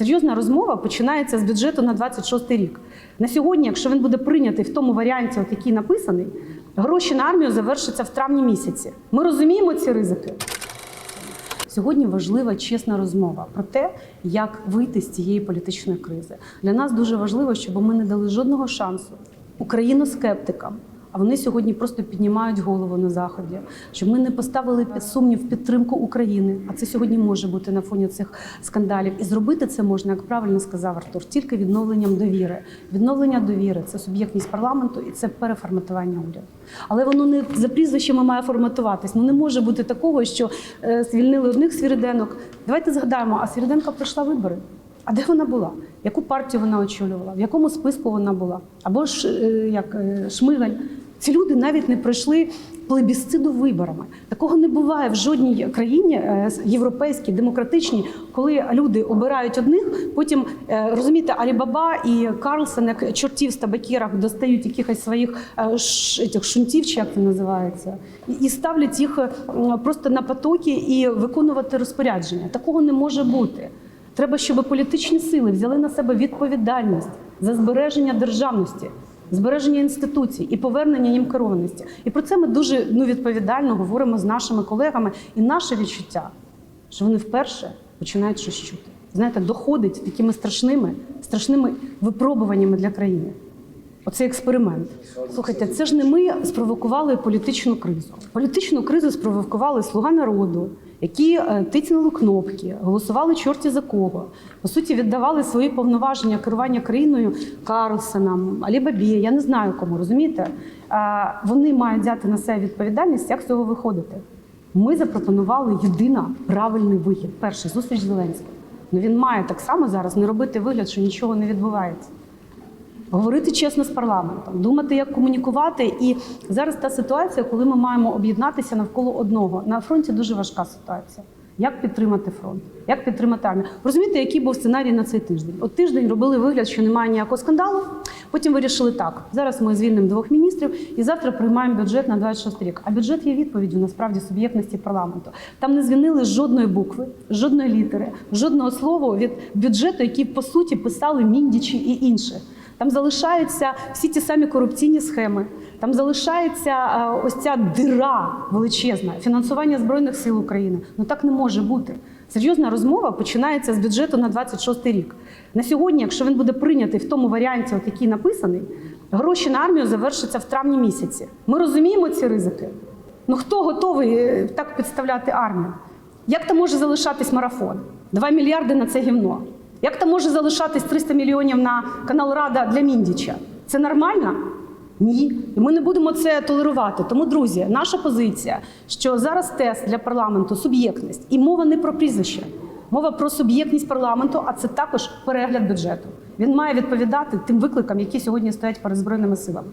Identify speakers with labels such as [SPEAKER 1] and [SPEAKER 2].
[SPEAKER 1] Серйозна розмова починається з бюджету на 26 рік. На сьогодні, якщо він буде прийнятий в тому варіанті, от який написаний, гроші на армію завершаться в травні місяці. Ми розуміємо ці ризики. Сьогодні важлива чесна розмова про те, як вийти з цієї політичної кризи. Для нас дуже важливо, щоб ми не дали жодного шансу україноскептикам. А вони сьогодні просто піднімають голову на заході, щоб ми не поставили під сумнів підтримку України. А це сьогодні може бути на фоні цих скандалів. І зробити це можна, як правильно сказав Артур, тільки відновленням довіри. Відновлення довіри це суб'єктність парламенту і це переформатування уряду. Але воно не за прізвищами має форматуватись. Ну не може бути такого, що е, звільнили одних свіриденок. Давайте згадаємо, а Свіриденка пройшла вибори. А де вона була? Яку партію вона очолювала? В якому списку вона була? Або ж е, як е, Шмигаль. Ці люди навіть не пройшли плебісциду виборами. Такого не буває в жодній країні е, європейській, демократичній, коли люди обирають одних, потім е, розумієте, Алібаба і Карлсон, як чортів з табакірах, достають якихось своїх е, етих шунтів, чи як це називається, і, ставлять їх просто на потоки і виконувати розпорядження. Такого не може бути. Треба, щоб політичні сили взяли на себе відповідальність за збереження державності, збереження інституцій і повернення їм керованості. І про це ми дуже ну, відповідально говоримо з нашими колегами. І наше відчуття, що вони вперше починають щось чути. Знаєте, доходить такими страшними, страшними випробуваннями для країни. Оцей експеримент. Слухайте, це ж не ми спровокували політичну кризу. Політичну кризу спровокували слуга народу, які е, тицнули кнопки, голосували чорті за кого. По суті, віддавали свої повноваження керування країною Карлсонам, Алібабі, я не знаю кому, розумієте? Вони мають взяти на себе відповідальність, як з цього виходити. Ми запропонували єдино правильний вихід. Перший зустріч з Зеленським. Ну він має так само зараз не робити вигляд, що нічого не відбувається. Говорити чесно з парламентом, думати, як комунікувати. І зараз та ситуація, коли ми маємо об'єднатися навколо одного. На фронті дуже важка ситуація. Як підтримати фронт? Як підтримати армію? Розумієте, який був сценарій на цей тиждень? От тиждень робили вигляд, що немає ніякого скандалу. Потім вирішили так: зараз ми звільнимо двох міністрів і завтра приймаємо бюджет на 26 рік. А бюджет є відповіддю насправді суб'єктності парламенту. Там не звільнили жодної букви, жодної літери, жодного слова від бюджету, який по суті писали міндічі і інші. Там залишаються всі ті самі корупційні схеми. Там залишається е, ось ця дира величезна фінансування збройних сил України. Ну так не може бути. Серйозна розмова починається з бюджету на 26 рік. На сьогодні, якщо він буде прийнятий в тому варіанті, от який написаний, гроші на армію завершаться в травні місяці. Ми розуміємо ці ризики. Ну хто готовий е, так підставляти армію? Як там може залишатись марафон? 2 мільярди на це гівно. Як там може залишатись 300 мільйонів на канал Рада для Міндіча? Це нормально? Ні. І ми не будемо це толерувати. Тому, друзі, наша позиція, що зараз тест для парламенту суб'єктність, і мова не про прізвище, мова про суб'єктність парламенту, а це також перегляд бюджету. Він має відповідати тим викликам, які сьогодні стоять перед збройними силами.